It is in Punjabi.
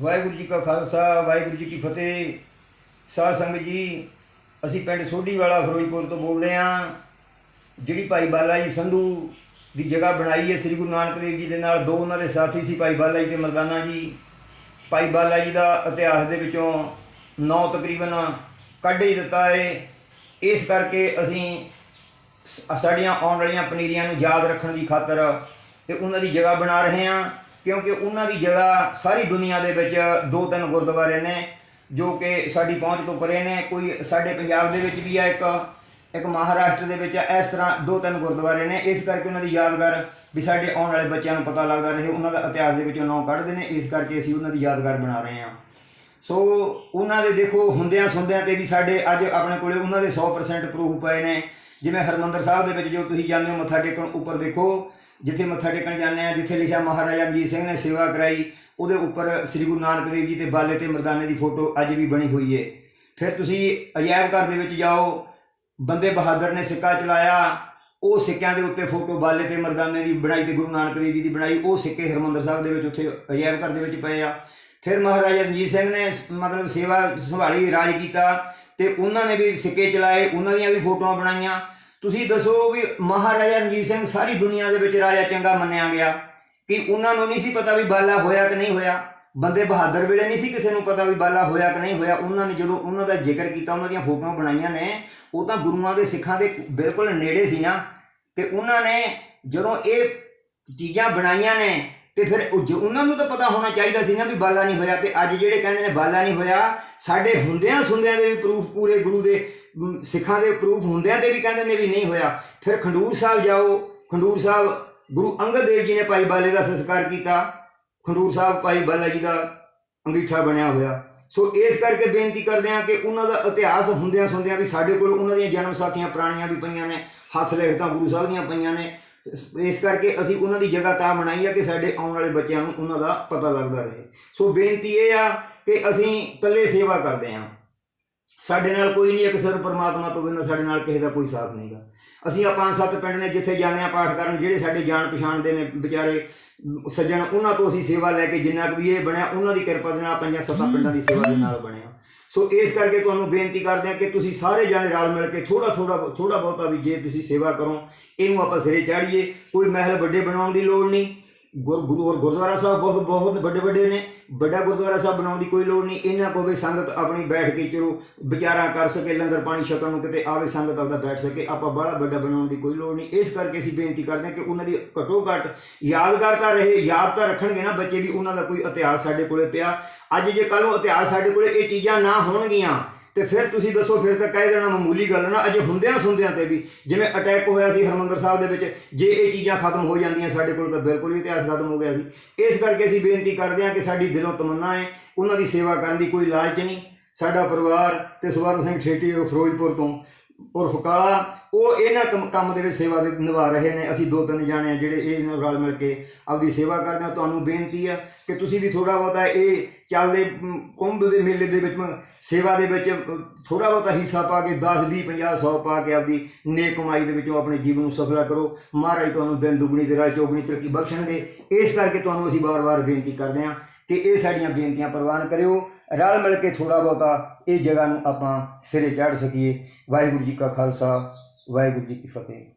ਵਾਹਿਗੁਰੂ ਜੀ ਕਾ ਖਾਲਸਾ, ਵਾਹਿਗੁਰੂ ਜੀ ਕੀ ਫਤਿਹ। ਸਾਧ ਸੰਗਤ ਜੀ, ਅਸੀਂ ਪਿੰਡ ਸੋਢੀ ਵਾਲਾ ਫਿਰੋਜ਼ਪੁਰ ਤੋਂ ਬੋਲਦੇ ਹਾਂ। ਜਿਹੜੀ ਭਾਈ ਬਾਲਾ ਜੀ ਸੰਧੂ ਦੀ ਜਗ੍ਹਾ ਬਣਾਈ ਹੈ ਸ੍ਰੀ ਗੁਰੂ ਨਾਨਕ ਦੇਵ ਜੀ ਦੇ ਨਾਲ, ਦੋ ਉਹਨਾਂ ਦੇ ਸਾਥੀ ਸੀ, ਭਾਈ ਬਾਲਾ ਜੀ ਤੇ ਮਰਦਾਨਾ ਜੀ। ਭਾਈ ਬਾਲਾ ਜੀ ਦਾ ਇਤਿਹਾਸ ਦੇ ਵਿੱਚੋਂ ਨੌ ਤਕਰੀਬਨ ਕੱਢ ਹੀ ਦਿੱਤਾ ਹੈ ਇਸ ਕਰਕੇ ਅਸੀਂ ਸ- ਸਾਡੀਆਂ ਆਉਣ ਵਾਲੀਆਂ ਪਨੀਰੀਆਂ ਨੂੰ ਯਾਦ ਰੱਖਣ ਦੀ ਖਾਤਰ ਤੇ ਉਹਨਾਂ ਦੀ ਜਗ੍ਹਾ ਬਣਾ ਰਹੇ ਹਾਂ। ਕਿਉਂਕਿ ਉਹਨਾਂ ਦੀ ਜਗ੍ਹਾ ਸਾਰੀ ਦੁਨੀਆ ਦੇ ਵਿੱਚ ਦੋ ਤਿੰਨ ਗੁਰਦੁਆਰੇ ਨੇ, ਜੋ ਕਿ ਸਾਡੀ ਪਹੁੰਚ ਤੋਂ ਪਰੇ ਨੇ। ਕੋਈ ਸਾਡੇ ਪੰਜਾਬ ਦੇ ਵਿੱਚ ਵੀ ਆ ਇੱਕ ਇੱਕ ਮਹਾਰਾਸ਼ਟਰ ਦੇ ਵਿੱਚ ਹੈ। ਇਸ ਤਰ੍ਹਾਂ ਦੋ ਤਿੰਨ ਗੁਰਦੁਆਰੇ ਨੇ। ਇਸ ਕਰਕੇ ਉਹਨਾਂ ਦੀ ਯਾਦਗਾਰ ਵੀ ਸਾਡੇ ਆਉਣ ਵਾਲੇ ਬੱਚਿਆਂ ਨੂੰ ਪਤਾ ਲੱਗਦਾ ਰਹੇ, ਉਹਨਾਂ ਦਾ ਇਤਿਹਾਸ ਦੇ ਵਿੱਚੋਂ ਨਾਂ ਕੱਢਦੇ ਨੇ। ਇਸ ਕਰਕੇ ਅਸੀਂ ਉਹਨਾਂ ਦੀ ਯਾਦਗਾਰ ਬਣਾ ਰਹੇ ਹਾਂ। ਸੋ ਉਹਨਾਂ ਦੇ ਦੇਖੋ, ਹੁੰਦਿਆਂ ਸੁਣਦਿਆਂ ਤੇ ਵੀ ਸਾਡੇ ਅੱਜ ਆਪਣੇ ਕੋਲੇ ਉਹਨਾਂ ਦੇ 100% ਪ੍ਰੂਫ ਪਏ ਨੇ। ਜਿਵੇਂ ਹਰਮੰਦਰ ਸਾਹਿਬ ਦੇ ਵਿੱਚ ਜੋ ਤੁਸੀਂ ਜਾਂਦੇ ਹੋ, ਮੱਥਾ ਟੇਕਣ ਉੱਪਰ ਦੇਖੋ ਜਿੱਥੇ ਮੱਥਾ ਟੇਕਣ ਜਾਂਦੇ ਆ ਜਿੱਥੇ ਲਿਖਿਆ ਮਹਾਰਾਜਾ ਰਣਜੀਤ ਸਿੰਘ ਨੇ ਸੇਵਾ ਕਰਾਈ, ਉਹਦੇ ਉੱਪਰ ਸ੍ਰੀ ਗੁਰੂ ਨਾਨਕ ਦੇਵ ਜੀ ਤੇ ਬਾਲੇ ਤੇ ਮਰਦਾਨੇ ਦੀ ਫੋਟੋ ਅੱਜ ਵੀ ਬਣੀ ਹੋਈ ਏ। ਫਿਰ ਤੁਸੀਂ ਅਜਾਇਬ ਘਰ ਦੇ ਵਿੱਚ ਜਾਓ, ਬੰਦੇ ਬਹਾਦਰ ਨੇ ਸਿੱਕਾ ਚਲਾਇਆ, ਉਹ ਸਿੱਕਿਆਂ ਦੇ ਉੱਤੇ ਫੋਟੋ ਬਾਲੇ ਤੇ ਮਰਦਾਨੇ ਦੀ ਬਣਾਈ ਤੇ ਗੁਰੂ ਨਾਨਕ ਦੇਵ ਜੀ ਦੀ ਬਣਾਈ, ਉਹ ਸਿੱਕੇ ਹਰਮੰਦਰ ਸਾਹਿਬ ਦੇ ਵਿੱਚ ਉੱਥੇ ਅਜਾਇਬ ਘਰ ਦੇ ਵਿੱਚ ਪਏ ਆ। ਫਿਰ ਮਹਾਰਾਜਾ ਰਣਜੀਤ ਸਿੰਘ ਨੇ ਮਤਲਬ ਸੇਵਾ ਸੰਭਾਲੀ, ਰਾਜ ਕੀਤਾ ਤੇ ਉਹਨਾਂ ਨੇ ਵੀ ਸਿੱਕੇ ਚਲਾਏ, ਉਹਨਾਂ ਦੀਆਂ ਵੀ ਫੋਟੋਆਂ ਬਣਾਈਆਂ। ਤੁਸੀਂ ਦੱਸੋ ਵੀ ਮਹਾਰਾਜਾ ਰਣਜੀਤ ਸਿੰਘ ਸਾਰੀ ਦੁਨੀਆ ਦੇ ਵਿੱਚ ਰਾਜਾ ਚੰਗਾ ਮੰਨਿਆ ਗਿਆ। ਕਿ ਉਹਨਾਂ ਨੂੰ ਨਹੀਂ ਸੀ ਪਤਾ ਵੀ ਬਾਲਾ ਹੋਇਆ ਕਿ ਨਹੀਂ ਹੋਇਆ? ਬੰਦੇ ਬਹਾਦਰ ਵੇਲੇ ਨਹੀਂ ਸੀ ਕਿਸੇ ਨੂੰ ਪਤਾ ਵੀ ਬਾਲਾ ਹੋਇਆ ਕਿ ਨਹੀਂ ਹੋਇਆ? ਉਹਨਾਂ ਨੇ ਜਦੋਂ ਉਹਨਾਂ ਦਾ ਜ਼ਿਕਰ ਕੀਤਾ, ਉਹਨਾਂ ਦੀਆਂ ਫੋਟੋਆਂ ਬਣਾਈਆਂ ਨੇ, ਉਹ ਤਾਂ ਗੁਰੂਆਂ ਦੇ ਸਿੱਖਾਂ ਦੇ ਬਿਲਕੁਲ ਨੇੜੇ ਸੀ ਨਾ। ਤੇ ਉਹਨਾਂ ਨੇ ਜਦੋਂ ਇਹ ਚੀਜ਼ਾਂ ਬਣਾਈਆਂ ਨੇ ਤੇ ਫਿਰ ਉਹ ਜੋ- ਉਹਨਾਂ ਨੂੰ ਤਾਂ ਪਤਾ ਹੋਣਾ ਚਾਹੀਦਾ ਸੀ ਨਾ ਵੀ ਬਾਲਾ ਨਹੀਂ ਹੋਇਆ, ਤੇ ਅੱਜ ਜਿਹੜੇ ਕਹਿੰਦੇ ਨੇ ਬਾਲਾ ਨਹੀਂ ਹੋਇਆ, ਸਾਡੇ ਹੁੰਦਿਆਂ ਸੁੰਦਿਆਂ ਦੇ ਵੀ ਪ੍ਰੂਫ ਪੂਰੇ ਗੁਰੂ ਦੇ ਸਿੱਖਾਂ ਦੇ ਪ੍ਰੂਫ ਹੁੰਦਿਆਂ ਦੇ ਵੀ ਕਹਿੰਦੇ ਨੇ ਵੀ ਨਹੀਂ ਹੋਇਆ। ਫਿਰ ਖੰਡੂਰ ਸਾਹਿਬ ਜਾਓ, ਖੰਡੂਰ ਸਾਹਿਬ, ਗੁਰੂ ਅੰਗਦ ਦੇਵ ਜੀ ਨੇ ਭਾਈ ਬਾਲੇ ਦਾ ਸੰਸਕਾਰ ਕੀਤਾ। ਖੰਡੂਰ ਸਾਹਿਬ ਭਾਈ ਬਾਲਾ ਜੀ ਦਾ ਅੰਗੀਠਾ ਬਣਿਆ ਹੋਇਆ। ਸੋ ਇਸ ਕਰਕੇ ਬੇਨਤੀ ਕਰਦੇ ਹਾਂ ਕਿ ਉਹਨਾਂ ਦਾ ਇਤਿਹਾਸ ਹੁੰਦਿਆਂ ਸੁਣਦਿਆਂ ਵੀ ਸਾਡੇ ਕੋਲ ਉਹਨਾਂ ਦੀਆਂ ਜਨਮ ਸਾਖੀਆਂ ਪੁਰਾਣੀਆਂ ਵੀ ਪਈਆਂ ਨੇ, ਹੱਥ ਲਿਖਤਾਂ ਗੁਰੂ ਸਾਹਿਬ ਦੀਆਂ ਪਈਆਂ ਨੇ। ਇਸ- ਕਰਕੇ ਅਸੀਂ ਉਹਨਾਂ ਦੀ ਜਗ੍ਹਾ ਤਾਂ ਬਣਾਈ ਆ ਕਿ ਸਾਡੇ ਆਉਣ ਵਾਲੇ ਬੱਚਿਆਂ ਨੂੰ ਉਹਨਾਂ ਦਾ ਪਤਾ ਲੱਗਦਾ ਰਹੇ। ਸੋ ਬੇਨਤੀ ਇਹ ਆ ਕਿ ਅਸੀਂ ਇਕੱਲੇ ਸੇਵਾ ਕਰਦੇ ਹਾਂ। ਸਾਡੇ ਨਾਲ ਕੋਈ ਨਹੀਂ, ਇੱਕ ਸਿਰ ਪਰਮਾਤਮਾ ਤੋਂ ਬਿਨਾਂ ਸਾਡੇ ਨਾਲ ਕਿਸੇ ਦਾ ਕੋਈ ਸਾਥ ਨਹੀਂਗਾ ਅਸੀਂ ਆ ਪੰਜ ਸੱਤ ਪਿੰਡ ਨੇ ਜਿੱਥੇ ਜਾਂਦੇ ਆ ਪਾਠ ਕਰਨ, ਜਿਹੜੇ ਸਾਡੇ ਜਾਣ ਪਛਾਣ ਦੇ ਨੇ ਵਿਚਾਰੇ, ਸੱਜਣ, ਉਹਨਾਂ ਤੋਂ ਅਸੀਂ ਸੇਵਾ ਲੈ ਕੇ ਜਿੰਨਾ ਕੁ ਵੀ ਇਹ ਬਣਿਆ, ਉਹਨਾਂ ਦੀ ਕਿਰਪਾ ਦੇ ਨਾਲ ਪੰਜਾਂ ਸੱਤਾਂ ਪਿੰਡਾਂ ਦੀ ਸੇਵਾ ਦੇ ਨਾਲ ਬਣਿਆ। ਸੋ ਇਸ ਕਰਕੇ ਤੁਹਾਨੂੰ ਬੇਨਤੀ ਕਰਦੇ ਆ ਕਿ ਤੁਸੀਂ ਸਾਰੇ ਜਾਣੇ ਰਲ ਮਿਲ ਕੇ ਥੋੜਾ ਥੋੜਾ ਥੋੜਾ ਬਹੁਤਾ ਵੀ ਜੇ ਤੁਸੀਂ ਸੇਵਾ ਕਰੋ, ਇਹਨੂੰ ਆਪਾਂ ਸਿਰੇ ਚਾੜੀਏ। ਕੋਈ ਮਹਿਲ ਵੱਡੇ ਬਣਾਉਣ ਦੀ ਲੋੜ ਨਹੀਂ। ਗੁਰ, ਗੁਰੂ ਔਰ ਗੁਰਦੁਆਰਾ ਸਾਹਿਬ ਬਹੁਤ ਬਹੁਤ ਵੱਡੇ ਵੱਡੇ ਨੇ। ਵੱਡਾ ਗੁਰਦੁਆਰਾ ਸਾਹਿਬ ਬਣਾਉਣ ਦੀ ਕੋਈ ਲੋੜ ਨਹੀਂ। ਇਹਨਾਂ ਕੋਲ ਵੀ ਸੰਗਤ ਆਪਣੀ ਬੈਠ ਕੇ ਚਲੋ, ਵਿਚਾਰਾਂ ਕਰ ਸਕੇ, ਲੰਗਰ ਪਾਣੀ ਛਕਣ ਨੂੰ ਕਿਤੇ ਆਵੇ, ਸੰਗਤ ਆਪਦਾ ਬੈਠ ਸਕੇ। ਆਪਾਂ ਬੜਾ ਵੱਡਾ ਬਣਾਉਣ ਦੀ ਕੋਈ ਲੋੜ ਨਹੀਂ। ਇਸ ਕਰਕੇ ਅਸੀਂ ਬੇਨਤੀ ਕਰਦੇ ਹਾਂ ਕਿ ਉਹਨਾਂ ਦੀ ਘਟੋ ਘੱਟ ਯਾਦਗਾਰ ਤਾਂ ਰਹੇ, ਯਾਦ ਤਾਂ ਰੱਖਣਗੇ ਨਾ ਬੱਚੇ ਵੀ। ਉਹਨਾਂ ਦਾ ਕੋਈ ਇਤਿਹਾਸ ਸਾਡੇ ਕੋਲੇ ਪਿਆ। ਅੱਜ ਜੇ ਕੱਲ੍ਹ ਨੂੰ ਇਤਿਹਾਸ ਸਾਡੇ ਕੋਲੇ ਇਹ ਚੀਜ਼ਾਂ ਨਾ ਹੋਣਗੀਆਂ, ਤੇ ਫਿਰ ਤੁਸੀਂ ਦੱਸੋ, ਫਿਰ ਤਾਂ ਕਹਿ ਦੇਣਾ ਮਾਮੂਲੀ ਗੱਲ ਨਾ, ਅਜੇ ਹੁੰਦਿਆਂ ਸੁਣਦਿਆਂ ਤੇ ਵੀ ਜਿਵੇਂ ਅਟੈਕ ਹੋਇਆ ਸੀ ਹਰਮੰਦਰ ਸਾਹਿਬ ਦੇ ਵਿੱਚ, ਜੇ ਇਹ ਚੀਜ਼ਾਂ ਖਤਮ ਹੋ ਜਾਂਦੀਆਂ ਸਾਡੇ ਕੋਲ ਤਾਂ ਬਿਲਕੁਲ ਹੀ ਇਤਿਹਾਸ ਖਤਮ ਹੋ ਗਿਆ ਸੀ। ਇਸ ਕਰਕੇ ਅਸੀਂ ਬੇਨਤੀ ਕਰਦੇ ਹਾਂ ਕਿ ਸਾਡੀ ਦਿਲੋਂ ਤਮੰਨਾ ਹੈ, ਉਹਨਾਂ ਦੀ ਸੇਵਾ ਕਰਨ ਦੀ ਕੋਈ ਲਾਲਚ ਨਹੀਂ। ਸਾਡਾ ਪਰਿਵਾਰ ਤੇ ਸਵਰਨ ਸਿੰਘ ਛੇਟੀ ਫਿਰੋਜ਼ਪੁਰ ਤੋਂ ਉਰਫ ਕਾਲਾ, ਉਹ ਇਹਨਾਂ ਕੰਮ ਕੰਮ ਦੇ ਵਿੱਚ ਸੇਵਾ ਦੇ ਨਿਭਾ ਰਹੇ ਨੇ। ਅਸੀਂ ਦੋ ਤਿੰਨ ਜਾਣੇ ਆ ਜਿਹੜੇ ਇਹ ਨਾਲ ਰਲ ਮਿਲ ਕੇ ਆਪਦੀ ਸੇਵਾ ਕਰਦੇ ਆ। ਤੁਹਾਨੂੰ ਬੇਨਤੀ ਆ ਕਿ ਤੁਸੀਂ ਵੀ ਥੋੜਾ ਬਹੁਤਾ ਇਹ ਚੱਲਦੇ ਕੁੰਭ ਦੇ ਮੇਲੇ ਦੇ ਵਿੱਚ, ਸੇਵਾ ਦੇ ਵਿੱਚ ਥੋੜਾ ਬਹੁਤਾ ਹਿੱਸਾ ਪਾ ਕੇ 10 20 50 100 ਪਾ ਕੇ ਆਪਦੀ ਨੇਕ ਕਮਾਈ ਦੇ ਵਿੱਚੋਂ ਆਪਣੇ ਜੀਵਨ ਨੂੰ ਸਫਲਾ ਕਰੋ। ਮਹਾਰਾਜ ਤੁਹਾਨੂੰ ਦਿਨ ਦੁਗਣੀ ਤੇ ਰਾਜ ਚੌਗਣੀ ਤਰੱਕੀ ਬਖਸ਼ਣਗੇ। ਇਸ ਕਰਕੇ ਤੁਹਾਨੂੰ ਅਸੀਂ ਵਾਰ-ਵਾਰ ਬੇਨਤੀ ਕਰਦੇ ਹਾਂ ਕਿ ਇਹ ਸਾਡੀਆਂ ਬੇਨਤੀਆਂ ਪ੍ਰਵਾਨ ਕਰਿਓ। ਰਲ ਮਿਲ ਕੇ ਥੋੜਾ ਬਹੁਤਾ ਇਹ ਜਗ੍ਹਾ ਨੂੰ ਆਪਾਂ ਸਿਰੇ ਚਾੜ ਸਕੀਏ। ਵਾਹਿਗੁਰੂ ਜੀ ਕਾ ਖਾਲਸਾ, ਵਾਹਿਗੁਰੂ ਜੀ ਕੀ ਫਤਿਹ।